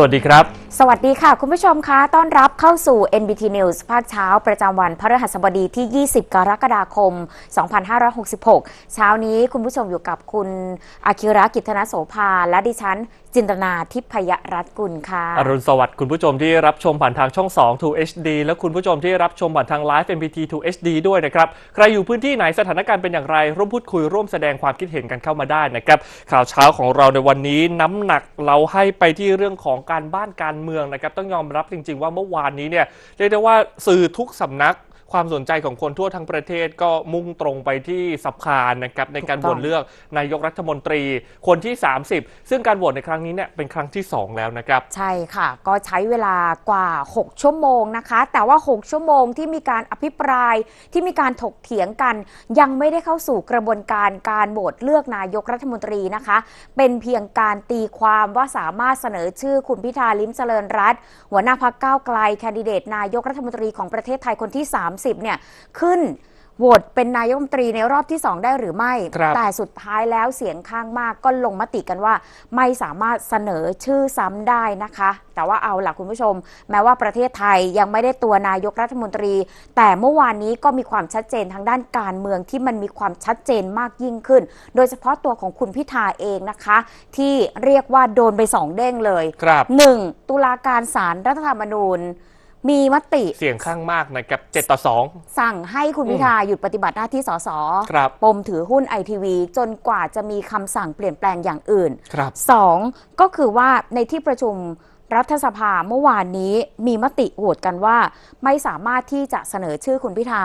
สวัสดีครับ สวัสดีค่ะ คุณผู้ชมคะ ต้อนรับเข้าสู่ NBT News ภาคเช้า ประจำวันพฤหัสบดีที่ 20 กรกฎาคม 2566 เช้านี้คุณผู้ชมอยู่กับคุณอาคิระกิตนโสภา และดิฉันจินตนาทิพยรัตน์กุลค่ะ อรุณสวัสดิ์คุณผู้ชมที่รับชมผ่านทางช่อง 2 2 HD และคุณผู้ชมที่รับชมผ่านทางไลฟ์ MPT 2 HD ด้วยนะครับ ใครอยู่พื้นที่ไหนสถานการณ์เป็นอย่างไร ร่วมพูดคุยร่วมแสดงความคิดเห็นกันเข้ามาได้นะครับ ข่าวเช้าของเราในวันนี้น้ำหนักเราให้ไปที่เรื่องของการบ้านการเมืองนะครับ ต้องยอมรับจริง ๆ ว่าเมื่อวานนี้เนี่ยเรียกได้ว่าสื่อทุกสำนัก ความสนใจของคนทั่วทั้งประเทศก็มุ่งตรงไปที่สภานะครับในการโหวตเลือกนายกรัฐมนตรีคนที่ 30 ซึ่งการโหวตในครั้งนี้เนี่ยเป็นครั้งที่ 2 แล้วนะครับ ใช่ค่ะ ก็ใช้เวลากว่า 6 ชั่วโมงนะคะ แต่ว่า 6 ชั่วโมงที่มีการอภิปรายที่มีการถกเถียงกัน ยังไม่ได้เข้าสู่กระบวนการการโหวตเลือกนายกรัฐมนตรีนะคะ เป็นเพียงการตีความว่าสามารถเสนอชื่อคุณพิธาลิ้มเจริญรัตน์หัวหน้าพักก้าวไกลแคนดิเดตนายกรัฐมนตรีของประเทศไทยคนที่ 30เนี่ยขึ้นโหวตเป็นนายกรัฐมนตรีในรอบที่ 2 ได้หรือไม่ ครับแต่สุดท้ายแล้วเสียงข้างมากก็ลงมติกันว่า ไม่สามารถเสนอชื่อซ้ำได้นะคะ แต่ว่าเอาล่ะคุณผู้ชม แม้ว่าประเทศไทยยังไม่ได้ตัวนายกรัฐมนตรี แต่เมื่อวานนี้ก็มีความชัดเจนทางด้านการเมืองที่มันมีความชัดเจนมากยิ่งขึ้น โดยเฉพาะตัวของคุณพิธาเองนะคะ ที่เรียกว่าโดนไปสองเด้งเลยครับ หนึ่งตุลาการศาลรัฐธรรมนูญ มีมติเสียงข้างมากนะครับ7ต่อสั่งให้คุณพิธาหยุดปฏิบัติหน้าที่สสครับปมถือหุ้นไอทีวีจนกว่าจะมีคำสั่งเปลี่ยนแปลงอย่างอื่น2ครับสองก็คือว่าในที่ประชุมรัฐสภาเมื่อวานนี้มีมติโหวตกันว่า ไม่สามารถที่จะเสนอชื่อคุณพิธา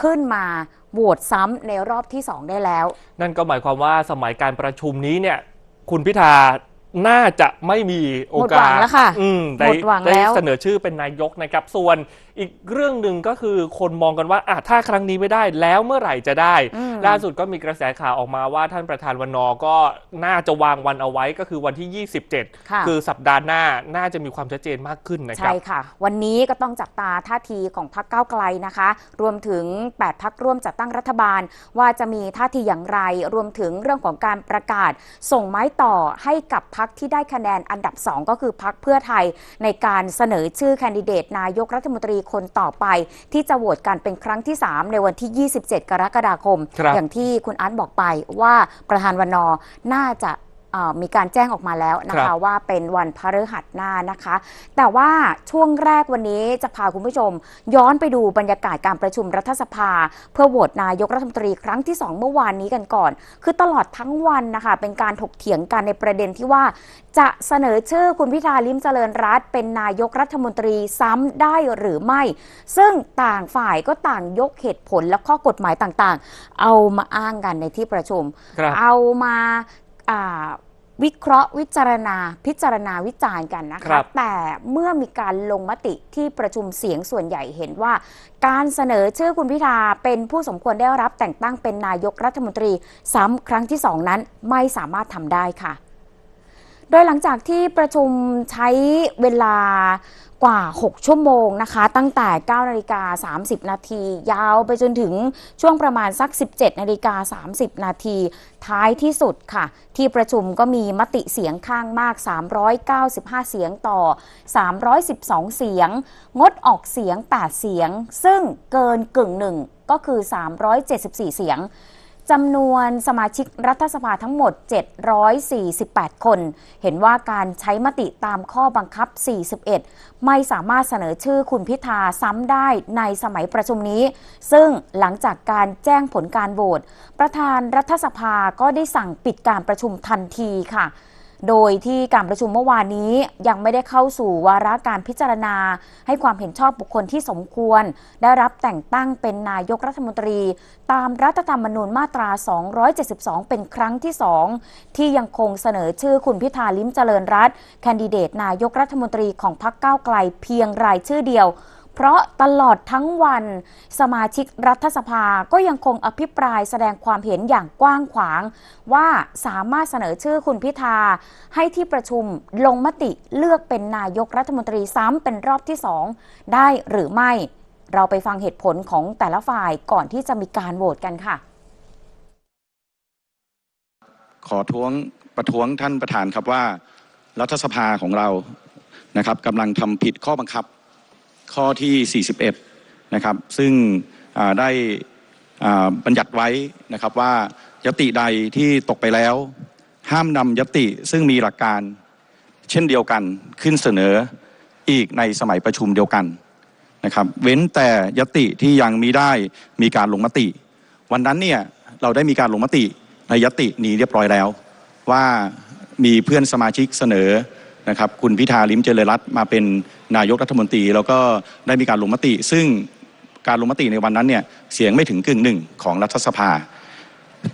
ขึ้นมาโหวตซ้ำในรอบที่ 2 ได้แล้ว นั่นก็หมายความว่าสมัยการประชุมนี้เนี่ยคุณพิธา น่าจะไม่มีโอหมดหกาวัสงแล้วค่ะอืมได้หมดหวังได้แล้วเสนอชื่อเป็นนายกนะครับ ส่วนอีกเรื่องหนึ่งก็คือคนมองกันว่าอะถ้าครั้งนี้ไม่ได้แล้วเมื่อไหร่จะได้ อืม ล่าสุดก็มีกระแสข่าวออกมาว่าท่านประธานวันนอร์ก็น่าจะวางวันเอาไว้ก็คือวันที่27ค่ะคือสัปดาห์หน้าน่าจะมีความชัดเจนมากขึ้นนะครัใช่บค่ะ วันนี้ก็ต้องจับตาท่าทีของพรรคก้าวไกลนะคะ รวมถึง 8 พักร่วมจัดตั้งรัฐบาล ว่าจะมีท่าทีอย่างไร รวมถึงเรื่องของการประกาศ ส่งไม้ต่อให้กับพักที่ได้คะแนนอันดับ 2 ก็คือพักเพื่อไทยในการเสนอชื่อแคนดิเดตนายกรัฐมนตรีคนต่อไป ที่จะโหวตกันเป็นครั้งที่ 3 ในวันที่ 27 กรกฎาคมครับอย่างที่คุณอาร์ตบอกไปว่าประธานวันนอร์น่าจะเอ่อ มีการแจ้งออกมาแล้วนะครัคะบ ว่าเป็นวันพฤหัสหน้านะคะ แต่ว่าช่วงแรกวันนี้จะพาคุณผู้ชม ย้อนไปดูบรรยากาศการประชุมรัฐสภา เพื่อโหวตนายกรัฐมนตรีครั้งที่ 2 เมื่อวานนี้กันก่อน คือตลอดทั้งวันนะคะ เป็นการถกเถียงกันในประเด็นที่ว่า จะเสนอชื่อคุณพิธาลิมเจริญรัตน์เป็นนายกรัฐมนตรีซ้ำได้หรือไม่ ซึ่งต่างฝ่ายก็ต่างยกเหตุผลและข้อกฎหมายต่างๆ เอามาอ้างกันในที่ประชุม ครับ เอามาอ่า วิเคราะห์วิจารณาพิจารณาวิจารณ์กันนะครัคะบแต่เมื่อมีการลงมติที่ประชุมเสียงส่วนใหญ่เห็นว่า การเสนอชื่อคุณพิธาเป็นผู้สมควรได้รับแต่งตั้งเป็นนายกรัฐมนตรีซ้ำครั้งที่สองนั้นไม่สามารถทำได้ค่ะ โดยหลังจากที่ประชุมใช้เวลา กว่า 6 ชั่วโมงนะคะ ตั้งแต่ 9 นาฬิกา 30 นาที ยาวไปจนถึงช่วงประมาณสัก 17 นาฬิกา 30 นาที ท้ายที่สุดค่ะ ที่ประชุมก็มีมติเสียงข้างมาก 395 เสียงต่อ 312 เสียง งดออกเสียง 8 เสียง ซึ่งเกินกึ่งหนึ่งก็คือ 374 เสียง จำนวนสมาชิกรัฐสภาทั้งหมด 748 คน เห็นว่าการใช้มติตามข้อบังคับ 41 ไม่สามารถเสนอชื่อคุณพิธาซ้ำได้ในสมัยประชุมนี้ ซึ่งหลังจากการแจ้งผลการโหวตประธานรัฐสภาก็ได้สั่งปิดการประชุมทันทีค่ะ โดยที่การประชุมเมื่อวานนี้ยังไม่ได้เข้าสู่วาระการพิจารณา ให้ความเห็นชอบบุคคลที่สมควร ได้รับแต่งตั้งเป็นนายกรัฐมนตรี ตามรัฐธรรมนูญมาตรา 272 เป็นครั้งที่ 2 ที่ยังคงเสนอชื่อคุณพิธาลิ้มเจริญรัตแคนดิเดตนายกรัฐมนตรีของพรรคก้าวไกลเพียงรายชื่อเดียว เพราะตลอดทั้งวัน สมาชิกรัฐสภาก็ยังคงอภิปรายแสดงความเห็นอย่างกว้างขวาง ว่าสามารถเสนอชื่อคุณพิธา ให้ที่ประชุมลงมติเลือกเป็นนายกรัฐมนตรีซ้ำเป็นรอบที่สองได้หรือไม่ เราไปฟังเหตุผลของแต่ละฝ่ายก่อนที่จะมีการโหวตกันค่ะ ขอท้วงประท้วงท่านประธานครับว่า รัฐสภาของเรานะครับกำลังทำผิดข้อบังคับ ข้อที่ 41 นะครับ ซึ่งได้บัญญัติไว้นะครับว่ายติใดที่ตกไปแล้ว ห้ามนำยติซึ่งมีหลักการเช่นเดียวกันขึ้นเสนออีกในสมัยประชุมเดียวกันนะครับ เว้นแต่ยติที่ยังมีได้มีการลงมติ วันนั้นเนี่ยเราได้มีการลงมติในยตินี้เรียบร้อยแล้ว ว่ามีเพื่อนสมาชิกเสนอ นะครับคุณพิธาลิมเจริญรัตน์มาเป็นนายกรัฐมนตรี แล้วก็ได้มีการลงมติ ซึ่งการลงมติในวันนั้นเนี่ยเสียงไม่ถึงกึ่งหนึ่งของรัฐสภา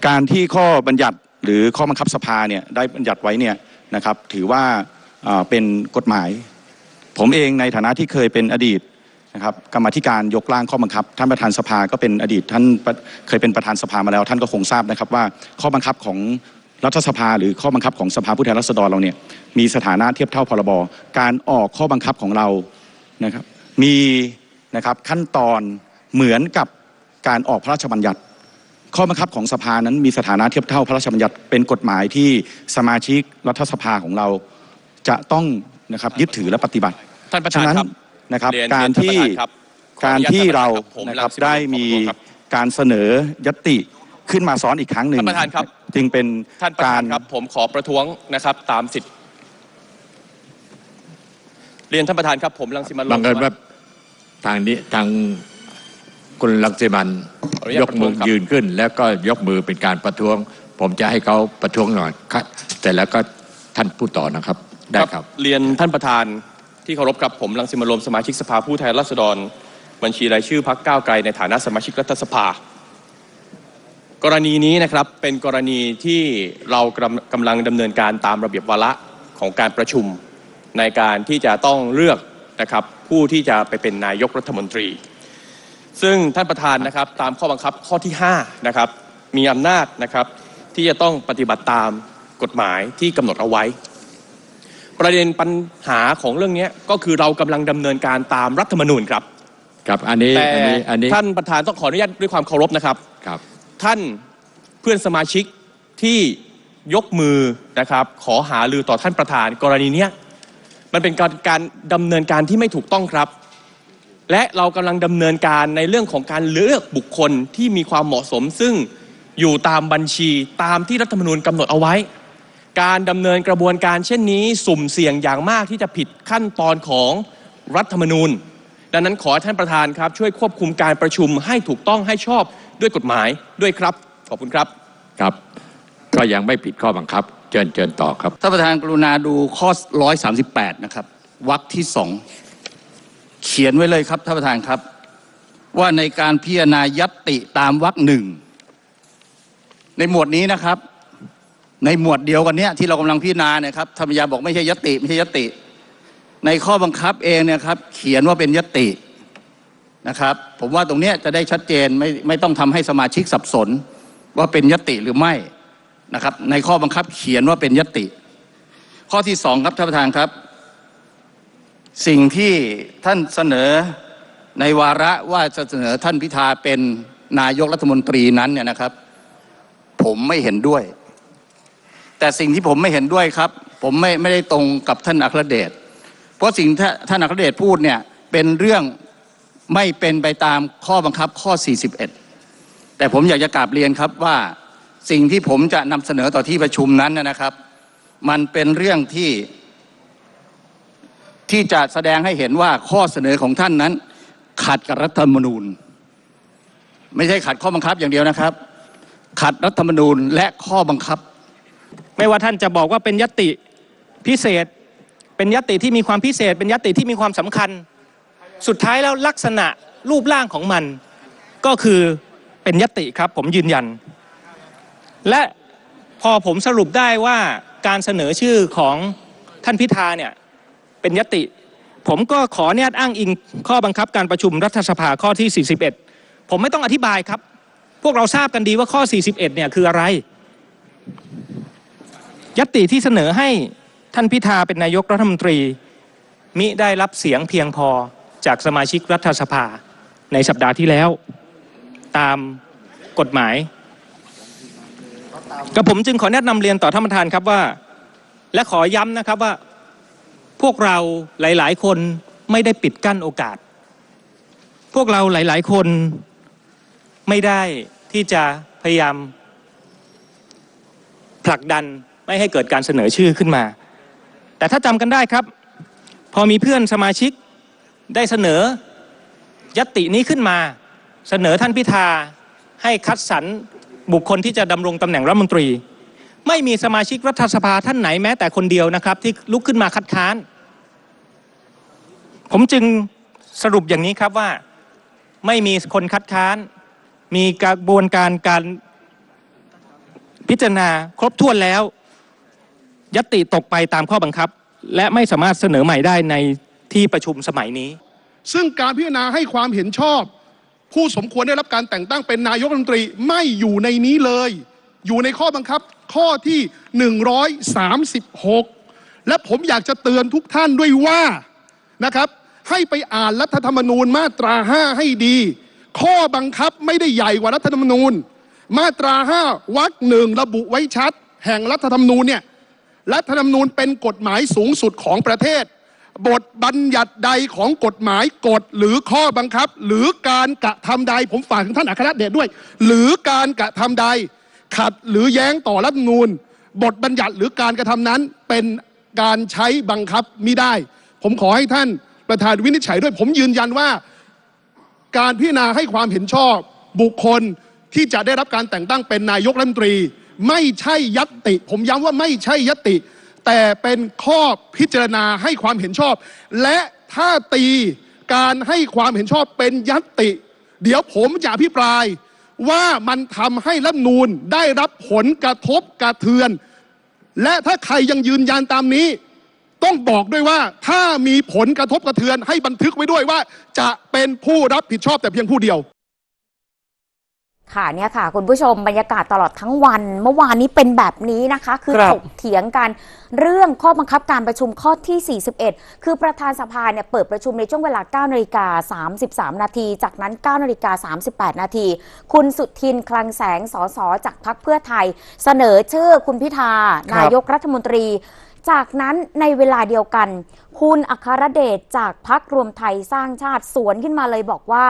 การที่ข้อบัญญัติหรือข้อบังคับสภาเนี่ยได้บัญญัติไว้เนี่ยนะครับถือว่าเป็นกฎหมาย ผมเองในฐานะที่เคยเป็นอดีตนะครับกรรมธิการยกร่างข้อบังคับ ท่านประธานสภาก็เป็นอดีตท่านเคยเป็นประธานสภามาแล้ว ท่านก็คงทราบนะครับว่าข้อบังคับของ รัฐสภาหรือข้อบังคับของสภาผู้แทนราษฎรเราเนี่ยมีสถานะเทียบเท่าพรบการออกข้อบังคับของเรานะครับมีนะครับขั้นตอนเหมือนกับการออกพระราชบัญญัติ ข้อบังคับของสภานั้นมีสถานะเทียบเท่าพระราชบัญญัติเป็นกฎหมายที่สมาชิกรัฐสภาของเราจะต้องนะครับยึดถือและปฏิบัติท่านประฉะธานนั้นครับนะครับเยนการเยนท่นที่ประธนครับขอการอนุญตที่เราผมนะครับงสิได้ขอบมีคุณครับการเสนอยติ ขึ้นมาซ้อนอีกครั้งหนึ่งท่านประธานครับ จึงเป็นท่านประกาธารนครับ ผมขอประท้วงนะครับ ตามสิทธิ์เรียนท่านประธานครับ ผมรังสิมันต์โรบังเอิญสว่าทางนี้ทางคุณลังสิมันต์ขออนุญาตยกมือประท้วงครับยืนขึ้น แล้วก็ยกมือเป็นการประท้วง ผมจะให้เขาประท้วงหน่อยครับแต่แล้วก็ท่านพูดต่อนะครับ ได้ครับ เรียนท่านประธานที่เคารพครับผมรังสิมันต์โรมสมาชิกสภาผู้แทนราษฎร บัญชีรายชื่อพักก้าวไกลในฐานะสมาชิกรัฐสภา กรณีนี้นะครับเป็นกรณีที่เรากำกำลังดำเนินการตามระเบียบวาระของการประชุม ในการที่จะต้องเลือกนะครับผู้ที่จะไปเป็นนายกรัฐมนตรี ซึ่งท่านประธานนะครับตามข้อบังคับข้อที่5นะครับมีอำนาจนะครับที่จะต้องปฏิบัติตามกฎหมายที่กำหนดเอาไว้ ประเด็นปัญหาของเรื่องนี้ก็คือเรากำลังดำเนินการตามรัฐธรรมนูญครับครับอันนี้แต่อันนี้อันนี้ท่านประธานต้องขออนุญาตด้วยความเคารพนะครับครับ ท่านเพื่อนสมาชิกที่ยกมือนะครับขอหาลือต่อท่านประธานกรณีเนี้ยมันเป็นการการดำเนินการที่ไม่ถูกต้องครับ และเรากำลังดำเนินการในเรื่องของการเลือกบุคคลที่มีความเหมาะสม ซึ่งอยู่ตามบัญชีตามที่รัฐธรรมนูญกำหนดเอาไว้ การดำเนินกระบวนการเช่นนี้สุ่มเสี่ยงอย่างมากที่จะผิดขั้นตอนของรัฐธรรมนูญ ดังนั้นขอท่านประธานครับช่วยควบคุมการประชุมให้ถูกต้องให้ชอบ ด้วยกฎหมายด้วยครับ ขอบคุณครับครับ ก็ยังไม่ผิดข้อบังคับ เชิญเชิญต่อครับท่านประธานกรุณาดูข้อ 138 นะครับวรรคที่สองเขียนไว้เลยครับท่านประธานครับ ว่าในการพิจารณายัตติตามวรรคหนึ่งในหมวดนี้นะครับ ในหมวดเดียวกันเนี้ยที่เรากำลังพิจารณาเนี่ยครับธรรมยาบอกไม่ใช่ยตติไม่ใช่ยตติ ในข้อบังคับเองเนี่ยครับ เขียนว่าเป็นยตติ นะครับผมว่าตรงนี้จะได้ชัดเจนไม่ไม่ต้องทำให้สมาชิกสับสนว่าเป็นยติหรือไม่นะครับในข้อบังคับเขียนว่าเป็นยติ ข้อที่สองครับท่านประธานครับ สิ่งที่ท่านเสนอในวาระว่าจะเสนอท่านพิธาเป็นนายกรัฐมนตรีนั้นเนี่ยนะครับ ผมไม่เห็นด้วย แต่สิ่งที่ผมไม่เห็นด้วยครับ ผมไม่ไม่ได้ตรงกับท่านอัครเดชเพราะสิ่งที่ท่านอัครเดชพูดเนี่ยเป็นเรื่อง ไม่เป็นไปตามข้อบังคับข้อ 41 แต่ผมอยากจะกราบเรียนครับว่าสิ่งที่ผมจะนำเสนอต่อที่ประชุมนั้นนะครับ มันเป็นเรื่องที่ ที่จะแสดงให้เห็นว่าข้อเสนอของท่านนั้น ขัดกับรัฐธรรมนูญ ไม่ใช่ขัดข้อบังคับอย่างเดียวนะครับ ขัดรัฐธรรมนูญและข้อบังคับ ไม่ว่าท่านจะบอกว่าเป็นยติพิเศษ เป็นยติที่มีความพิเศษ เป็นยติที่มีความสำคัญ สุดท้ายแล้วลักษณะรูปร่างของมันก็คือเป็นยติครับผมยืนยัน และพอผมสรุปได้ว่าการเสนอชื่อของท่านพิธาเนี่ยเป็นยติ ผมก็ขออนุญาตอ้างอิงข้อบังคับการประชุมรัฐสภาข้อที่ 41 ผมไม่ต้องอธิบายครับ พวกเราทราบกันดีว่าข้อ 41 เนี่ยคืออะไร ยติที่เสนอให้ท่านพิธาเป็นนายกรัฐมนตรี มิได้รับเสียงเพียงพอ จากสมาชิกรัฐสภาในสัปดาห์ที่แล้ว ตามกฎหมายกับผมจึงขอแนะนำเรียนต่อท่านประธานครับว่า และขอย้ำนะครับว่า พวกเราหลาย ๆ คนไม่ได้ปิดกั้นโอกาส พวกเราหลาย ๆ คนไม่ได้ที่จะพยายามผลักดันไม่ให้เกิดการเสนอชื่อขึ้นมา แต่ถ้าจำกันได้ครับ พอมีเพื่อนสมาชิก ได้เสนอ ยตินี้ขึ้นมาเสนอท่านพิธาให้คัดสรรบุคคลที่จะดำรงตำแหน่งรัฐมนตรี ไม่มีสมาชิกรัฐสภาท่านไหนแม้แต่คนเดียวนะครับ ที่ลุกขึ้นมาคัดค้าน ผมจึงสรุปอย่างนี้ครับว่าไม่มีคนคัดค้าน มีกระบวนการการพิจารณาครบถ้วนแล้ว ยติตกไปตามข้อบังคับ และไม่สามารถเสนอใหม่ได้ใน ที่ประชุมสมัยนี้ ซึ่งการพิจารณาให้ความเห็นชอบ ผู้สมควรได้รับการแต่งตั้งเป็นนายกรัฐมนตรีไม่อยู่ในนี้เลย อยู่ในข้อบังคับข้อที่ 136 และผมอยากจะเตือนทุกท่านด้วยว่านะครับให้ไปอ่านรัฐธรรมนูญมาตรา 5 ให้ดี ข้อบังคับไม่ได้ใหญ่กว่ารัฐธรรมนูญ มาตรา 5วรรคหนึ่งระบุไว้ชัด แห่งรัฐธรรมนูญเนี่ยรัฐธรรมนูญเป็นกฎหมายสูงสุดของประเทศ บทบัญญัติใดของกฎหมายกฎหรือข้อบังคับ หรือการกระทำใดผมฝากถึงท่านอัครเดชด้วย หรือการกระทำใด ขัดหรือแย้งต่อรัฐมนูญบทบัญญัติหรือการกระทำนั้นเป็นการใช้บังคับมิได้ ผมขอให้ท่านประธานวินิจฉัยด้วย ผมยืนยันว่า การพิจารณาให้ความเห็นชอบ บุคคลที่จะได้รับการแต่งตั้งเป็นนายกรัฐมนตรี ไม่ใช่ยัตติ ผมย้ำว่าไม่ใช่ยัตติ แต่เป็นข้อพิจารณาให้ความเห็นชอบ และถ้าตีการให้ความเห็นชอบเป็นยัตติ เดี๋ยวผมจะอภิปรายว่ามันทำให้รัฐนูญได้รับผลกระทบกระเทือน และถ้าใครยังยืนยันตามนี้ ต้องบอกด้วยว่าถ้ามีผลกระทบกระเทือนให้บันทึกไว้ด้วยว่า จะเป็นผู้รับผิดชอบแต่เพียงผู้เดียว ค่ะเนี่ยค่ะ คุณผู้ชมบรรยากาศตลอดทั้งวัน เมื่อวานนี้เป็นแบบนี้นะคะ คือครับถกเถียงกันเรื่องข้อบังคับการประชุมข้อที่ 41 คือประธานสภาเนี่ยเปิดประชุมในช่วงเวลา 9นาฬิกา33 นาที จากนั้น 9นาฬิกา38 นาที คุณสุทินคลังแสงสสจากพักเพื่อไทย เสนอชื่อคุณพิธาครับนายกรัฐมนตรี จากนั้นในเวลาเดียวกัน คุณอัครเดชจากพักรวมไทยสร้างชาติสวนขึ้นมาเลยบอกว่า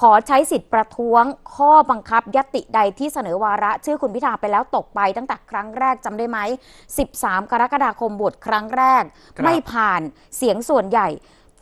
ขอใช้สิทธิ์ประท้วง ข้อบังคับยติใดที่เสนอวาระ ชื่อคุณพิธาไปแล้วตกไปตั้งแต่ครั้งแรกจำได้ไหม 13 กรกฎาคมบทครั้งแรกครับไม่ผ่านเสียงส่วนใหญ่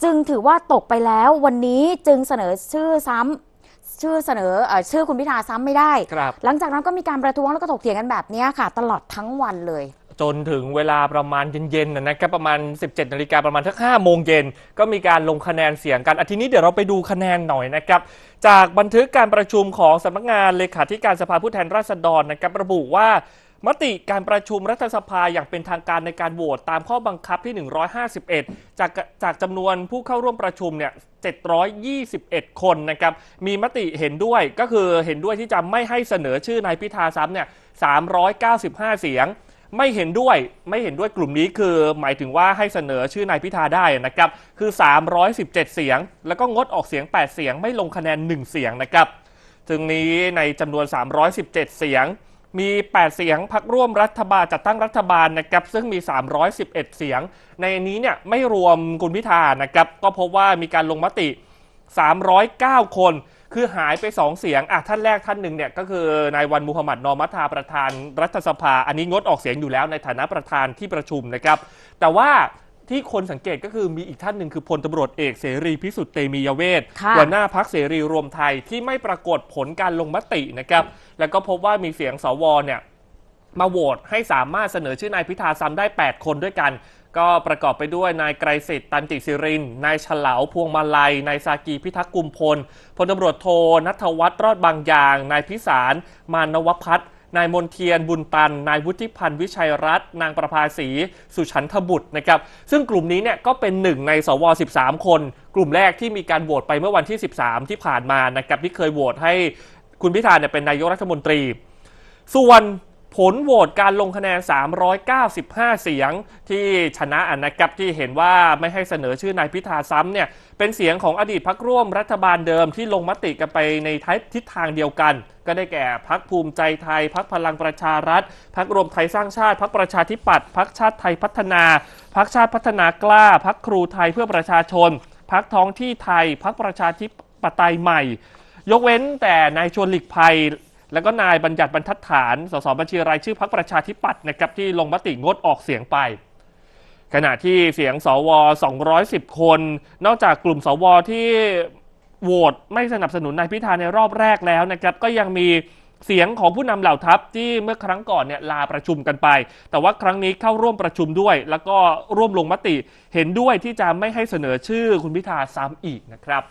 จึงถือว่าตกไปแล้ววันนี้จึงเสนอชื่อซ้ำชื่อเสนอเออชื่อคุณพิธาซ้ำไม่ได้ครับหลังจากนั้นก็มีการประท้วงแล้วก็ถกเถียงกันแบบนี้ค่ะ ตลอดทั้งวันเลย จนถึงเวลาประมาณเย็นๆนะครับประมาณ 17นาฬิกาประมาณทัก5โมงเย็น ก็มีการลงคะแนนเสียงกันอาทีนี้เดี๋ยวเราไปดูคะแนนหน่อยนะครับ จากบันทึกการประชุมของสำนักงานเลขาธิการสภาผู้แทนราษฎรนะครับระบุว่ามติการประชุมรัฐสภาอย่างเป็นทางการในการโหวตตามข้อบังคับที่ 151 จากจากจำนวนผู้เข้าร่วมประชุมเนี่ย 721 คนนะครับ มีมติเห็นด้วยก็คือเห็นด้วยที่จะไม่ให้เสนอชื่อนายพิธาซ้ำเนี่ย 395 เสียง ไม่เห็นด้วยไม่เห็นด้วยกลุ่มนี้คือหมายถึงว่าให้เสนอชื่อนายพิธาได้นะครับคือ 317 เสียง แล้วก็งดออกเสียง 8 เสียงไม่ลงคะแนน 1 เสียงนะครับถึงนี้ในจำนวน 317 เสียง มี 8 เสียงพักร่วมรัฐบาลจัดตั้งรัฐบาลนะครับซึ่งมี 311 เสียง ในนี้เนี่ยไม่รวมคุณพิธานะครับก็พบว่ามีการลงมติ 309 คน คือหายไป 2 เสียงอะท่านแรกท่านหนึ่งเนี่ยก็คือนายวันมุฮัมหมัดนอมัทาประธานรัฐสภา อันนี้งดออกเสียงอยู่แล้วในฐานะประธานที่ประชุมนะครับ แต่ว่าที่คนสังเกตก็คือมีอีกท่านหนึ่งคือพลตำรวจเอกเสรีพิสุทธิ์เตมียเวทค่ะหัวหน้าพักเสรีรวมไทยที่ไม่ปรากฏผลการลงมตินะครับ แล้วก็พบว่ามีเสียงสวเนี่ยมาโหวตให้สามารถเสนอชื่อนายพิธาซ้ำได้ 8 คนด้วยกัน ก็ประกอบไปด้วยนายไกรสิทธิ์ตันติสิริน นายฉลาวพวงมาลัย นายซากีพิทักษ์กุมพล พลตำรวจโทนัทวัฒน์รอดบางอย่าง นายพิสาร มานวพัฒน์นายมนเทียนบุญตัน นายวุฒิพันธ์วิชัยรัตน์นางประภาสี สุชันทบุตรนะครับ ซึ่งกลุ่มนี้เนี่ยก็เป็นหนึ่งในสว 13 คน กลุ่มแรกที่มีการโหวตไปเมื่อวันที่ 13 ที่ผ่านมานะครับที่เคยโหวตให้คุณพิธาเนี่ยเป็นนายกรัฐมนตรี ส่วน ผลโหวตการลงคะแนน 395 เสียงที่ชนะอนะครับที่เห็นว่าไม่ให้เสนอชื่อนายพิธาซ้ำเนี่ยเป็นเสียงของอดีตพักร่วมรัฐบาลเดิมที่ลงมติกันไปในทิศทางเดียวกัน ก็ได้แก่พักภูมิใจไทยพักพลังประชารัฐพักรวมไทยสร้างชาติพักประชาธิปัตย์พักชาติไทยพัฒนาพักชาติพัฒนากล้าพักครูไทยเพื่อประชาชนพักท้องที่ไทยพักประชาธิปไตยใหม่ ยกเว้นแต่นายชวนหลีกภัย แล้วก็นายบัญญัติบรรทัดฐาน สสบัญชีรายชื่อพักประชาธิปัตย์นะครับที่ลงมติงดออกเสียงไป ขณะที่เสียงสว 210 คน นอกจากกลุ่มสวที่โหวตไม่สนับสนุนนายพิธาในรอบแรกแล้วนะครับก็ยังมีเสียงของผู้นำเหล่าทัพที่เมื่อครั้งก่อนเนี่ยลาประชุมกันไป แต่ว่าครั้งนี้เข้าร่วมประชุมด้วย แล้วก็ร่วมลงมติเห็นด้วยที่จะไม่ให้เสนอชื่อคุณพิธาซ้ำอีกนะครับ